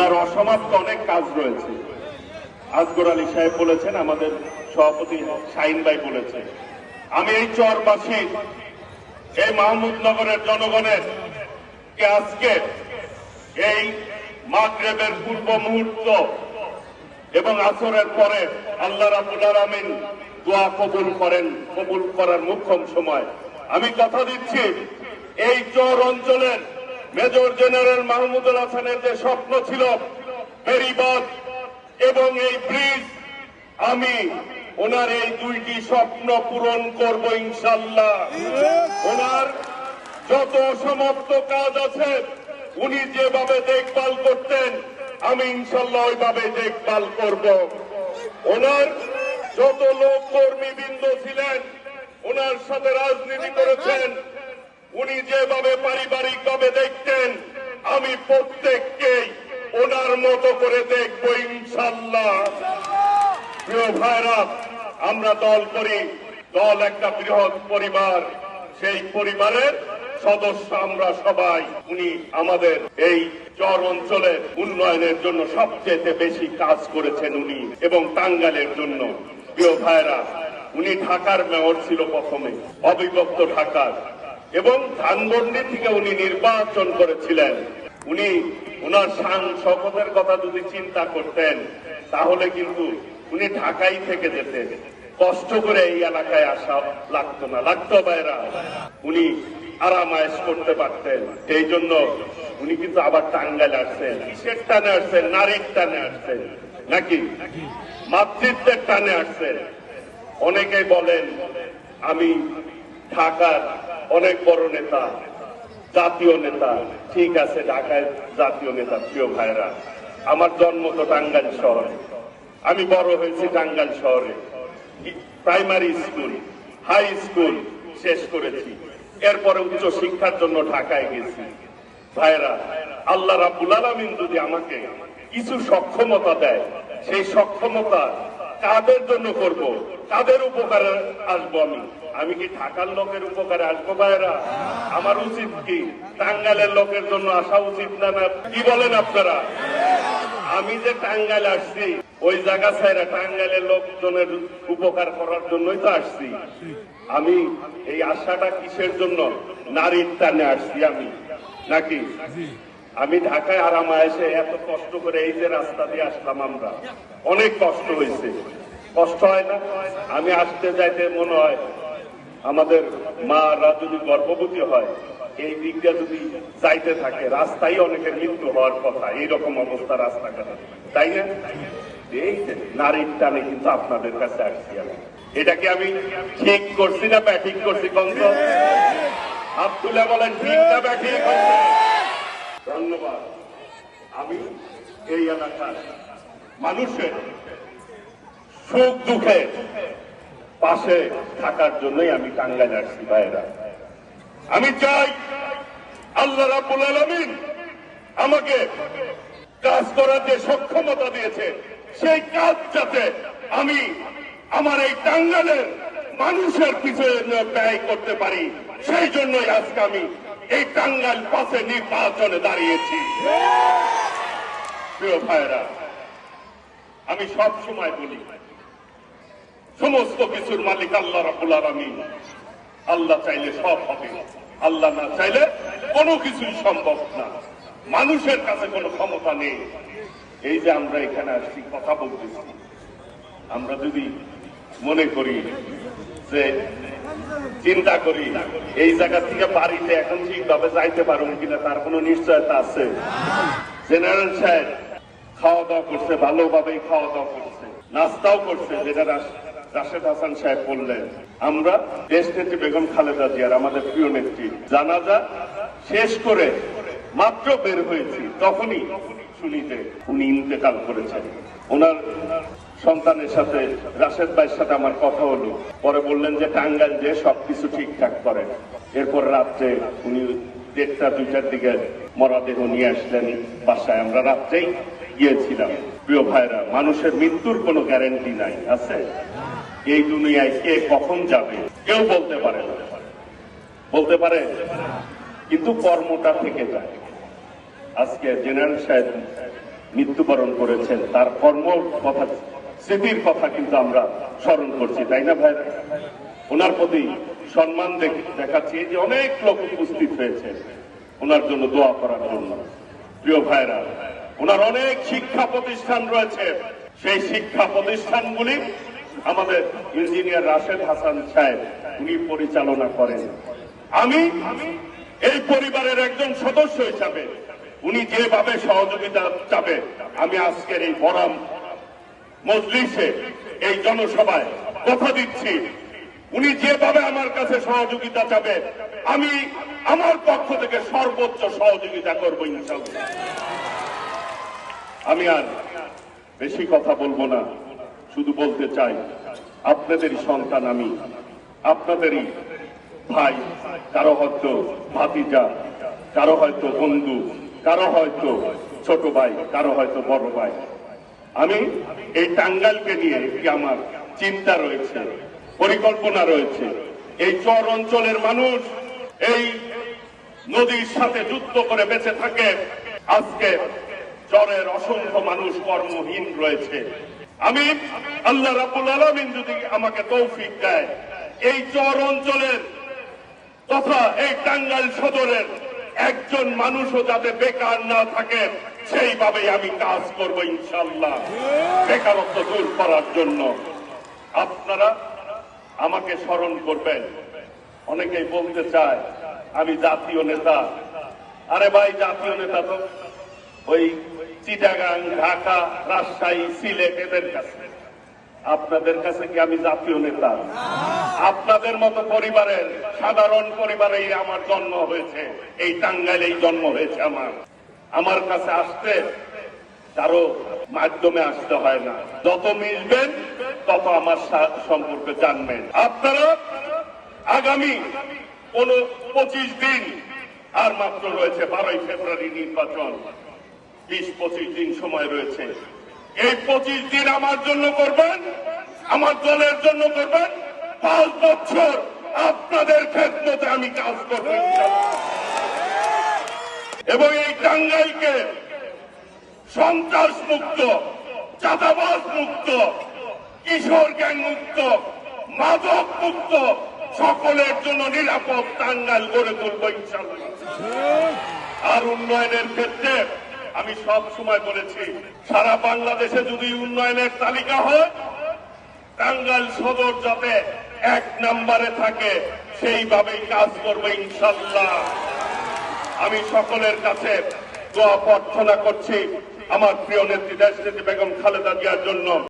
ওনার অসমাপ্ত অনেক কাজ রয়েছে। আজগর আলী সাহেব বলেছেন, আমাদের সভাপতি শাহিন ভাই বলেছে আমি এই চরবাসী, এই মাহমুদনগরের জনগণের আজকে এই মাগরেবের পূর্ব মুহূর্ত এবং আসরের পরে আল্লাহ রাবুল আলমিন দোয়া কবুল করেন, কবুল করার মুখ্যম সময়। আমি কথা দিচ্ছি, এই চর অঞ্চলের মেজর জেনারেল মাহমুদুল হাসানের যে স্বপ্ন ছিল বেরিবাদ এবং এই ব্রিজ, আমি ওনার এই দুইটি স্বপ্ন পূরণ করব ইনশাল্লাহ ওনার যত সমাপ্ত কাজ আছে, উনি যেভাবে দেখভাল করতেন, আমি ইনশাল্লাহ ওইভাবে দেখভাল করব। ওনার যত লোক কর্মীবৃন্দ ছিলেন, ওনার সাথে রাজনীতি করেছেন উনি যেভাবে পারিবারিক ভাবে দেখতেন, আমি প্রত্যেককেই ওনার মতো করে দেখব ইনশাল্লাহ প্রিয় ভাইরা আমরা দল করি, দল একটা বৃহৎ পরিবার, সেই পরিবারের সদস্য আমরা সবাই। উনি আমাদের এই চর অঞ্চলের উন্নয়নের জন্য সবচেয়ে বেশি কাজ করেছেন উনি, এবং টাঙ্গালের জন্য। প্রিয় ভাইরা উনি ঢাকার মেয়র ছিল প্রথমে অবিভক্ত ঢাকার। এবং ধানমন্ডি থেকে উনি নির্বাচন করেছিলেন। উনি ওনার শান শপথের কথা যদি চিন্তা করতেন, তাহলে কিন্তু উনি ঢাকাই থেকে যেতেন। কষ্ট করে এই এলাকায় আসা লাগতো না, লাগতো বাইরা। উনি আরামায়েশ করতে পারতেন। সেই জন্য উনি কিন্তু আবার টাঙ্গাইল আসছেন। কিসের টানে আসছেন নারীর টানে আসছেন। নাকি? মাতৃত্বের টানে আসছেন। অনেকে বলেন, আমি ঢাকার অনেক বড় নেতা, জাতীয় নেতা, ঠিক আছে ঢাকায় জাতীয় নেতা, প্রিয় ভাইরা আমার জন্ম তো টাঙ্গাইল শহরে। আমি বড় হয়েছি টাঙ্গাইল শহরে। প্রাইমারি স্কুল, হাই স্কুল শেষ করেছি। এরপরে উচ্চ শিক্ষার জন্য ঢাকায় গেছি। ভাইরা আল্লাহ রাবুল আলমিন যদি আমাকে কিছু সক্ষমতা দেয়, সেই সক্ষমতা কাদের জন্য করব? কাদের উপকারে আসব আমি? আমি কি ঢাকার লোকের উপকারে আসব ভাইরা আমার উচিত কি? টাঙ্গালের লোকের জন্য আসা উচিত না না? কি বলেন আপনারা? আমি যে টাঙ্গাইল আসছি ওই জায়গা ছাইরা টাঙ্গাইলের লোকজনের উপকার করার জন্যই তো আসছি। আমি এই আশাটা কিসের জন্য? নারীর টানে আসছি আমি। নাকি? আমি ঢাকায় আরাম এসে এত কষ্ট করে এই যে রাস্তা দিয়ে আসলাম আমরা অনেক কষ্ট হয়েছে। কষ্ট হয় না? আমি আসতে যাইতে মনে হয় আমাদের মারা যদি গর্ভবতী হয়, এই দিকটা যদি যাইতে থাকে, রাস্তায় অনেকের মৃত্যু হওয়ার কথা, এইরকম অবস্থা রাস্তাঘাটে। তাই না? এই নারীর টানে কিন্তু আপনাদের কাছে আসছি আমি। এটা আমি ঠিক করছি না ব্যাঠিক করছি কংস আব্দুল্লাহ বলেন, ঠিক না করছে। ধন্যবাদ। আমি এই এলাকার মানুষের সুখ দুঃখে পাশে থাকার জন্যই আমি টাঙ্গাইল আসছি ভাইরা আমি চাই আল্লাহ রাবুল আলমিন আমাকে কাজ করার যে সক্ষমতা দিয়েছে, সেই কাজ যাতে আমি আমার এই টাঙ্গালের মানুষের পিছনে ব্যয় করতে পারি, সেই জন্যই আজকে আমি এই টাঙ্গাল পাশে নির্বাচনে দাঁড়িয়েছি। প্রিয় ভাইরা আমি সব সময় বলি সমস্ত কিছুর মালিক আল্লাহ রাবুল আলমিন। আল্লাহ চাইলে সব হবে, আল্লাহ না চাইলে কোনো কিছুই সম্ভব না। মানুষের কাছে কোনো ক্ষমতা নেই। এই যে আমরা এখানে আসছি, কথা বলতেছি। আমরা যদি মনে করি যে চিন্তা করি, এই জায়গা থেকে বাড়িতে এখন ঠিকভাবে যাইতে পারব কিনা, তার কোনো নিশ্চয়তা আছে? জেনারেল সাহেব খাওয়া দাওয়া করছে, ভালোভাবেই খাওয়া দাওয়া করছে, নাস্তাও করছে, যেটা রাশেদ হাসান সাহেব বললেন, আমরা দেশ নেত্রী বেগম খালেদা জিয়ার আমাদের প্রিয় নেত্রী, জানাজা শেষ করে মাত্র বের হয়েছি, তখনই শুনি যে উনি ইন্তেকাল করেছেন। ওনার সন্তানের সাথে রাশেদ ভাইয়ের সাথে আমার কথা হলো। পরে বললেন যে টাঙ্গাইল যে সবকিছু ঠিকঠাক করেন এরপর রাত্রে উনি দেড়টা, দুইটার দিকে মরাদেহ নিয়ে আসলেন বাসায়। আমরা রাত্রেই গিয়েছিলাম। প্রিয় ভাইরা মানুষের মৃত্যুর কোনো গ্যারেন্টি নাই, আছে? এই দুনিয়ায় কে কখন যাবে? কেউ বলতে পারে বলতে পারে, কিন্তু কর্মটা থেকে যায়। আজকে জেনারেল সাহেব মৃত্যুবরণ করেছেন, তার কর্ম কথা, স্মৃতির কথা কিন্তু আমরা স্মরণ করছি, তাই না ভাইরা ওনার প্রতি সম্মান দেখাচ্ছি যে অনেক লোক উপস্থিত হয়েছে ওনার জন্য দোয়া করার জন্য। প্রিয় ভাইরা, ওনার অনেক শিক্ষা প্রতিষ্ঠান রয়েছে। সেই শিক্ষা প্রতিষ্ঠানগুলি আমাদের ইঞ্জিনিয়ার রাশেদ হাসান সাহেব, উনি পরিচালনা করেন। আমি এই পরিবারের একজন সদস্য হিসাবে উনি যেভাবে সহযোগিতা চাবে, আমি আজকের এই বরাম মজলিসে, এই জনসভায় কথা দিচ্ছি। উনি যেভাবে আমার কাছে সহযোগিতা চাবে, আমি আমার পক্ষ থেকে সর্বোচ্চ সহযোগিতা করব ইনশাল্লাহ আমি আর বেশি কথা বলব না। শুধু বলতে চাই, আপনাদেরই সন্তান আমি, আপনাদেরই ভাই, কারও হয়তো ভাতিজা, কারও হয়তো বন্ধু, কারও হয়তো ছোট ভাই, কারও হয়তো বড় ভাই। আমি এই টাঙ্গাইলকে নিয়ে একটি আমার চিন্তা রয়েছে, পরিকল্পনা রয়েছে। এই চর অঞ্চলের মানুষ এই নদীর সাথে যুদ্ধ করে বেঁচে থাকে। আজকে চরের অসংখ্য মানুষ কর্মহীন রয়েছে। আমি আল্লাহ রাবুল আলমিন যদি আমাকে তৌফিক দেয়, এই চর অঞ্চলের তথা এই টাঙ্গাইল সদরের একজন মানুষও যাতে বেকার না থাকে সেইভাবে আমি কাজ করব ইনশাল্লাহ বেকারত্ব দূর করার জন্য। আপনারা আমাকে স্মরণ করবেন। অনেকেই বলতে চায়, আমি জাতীয় নেতা। আরে ভাই, জাতীয় নেতা তো ওই চিটাগাং, ঢাকা, রাজশাহী, সিলেট এদের কাছে। আপনাদের কাছে কি আমি জাতীয় নেতা? আপনাদের মতো পরিবারের, সাধারণ পরিবারেই আমার জন্ম হয়েছে। এই টাঙ্গাইলেই জন্ম হয়েছে আমার। আমার কাছে আসতে কারও মাধ্যমে আসতে হয় না। যত মিলবেন তত আমার সম্পর্কে জানবেন। আপনারা আগামী কোন পঁচিশ দিন আর মাত্র রয়েছে বারোই ফেব্রুয়ারি নির্বাচন। বিশ পঁচিশ দিন সময় রয়েছে। এই পঁচিশ দিন আমার জন্য করবেন, আমার দলের জন্য করবেন। পাঁচ বছর আপনাদের ক্ষেত্রে আমি কাজ করব এবং এই টাঙ্গাইলকে সন্ত্রাস মুক্ত চাঁদাবাজ মুক্ত কিশোর গ্যাং মুক্ত মাদক মুক্ত সকলের জন্য নিরাপদ টাঙ্গাইল গড়ে তুলব ইনশাল্লাহ আর উন্নয়নের ক্ষেত্রে আমি সব সময় বলেছি, সারা বাংলাদেশে যদি উন্নয়নের তালিকা হয়, টাঙ্গাইল সদর যাতে এক নম্বরে থাকে, সেইভাবেই কাজ করবে ইনশাল্লাহ। আমি সকলের কাছে দোয়া প্রার্থনা করছি আমার প্রিয় নেত্রী দেশ বেগম খালেদা জিয়ার জন্য।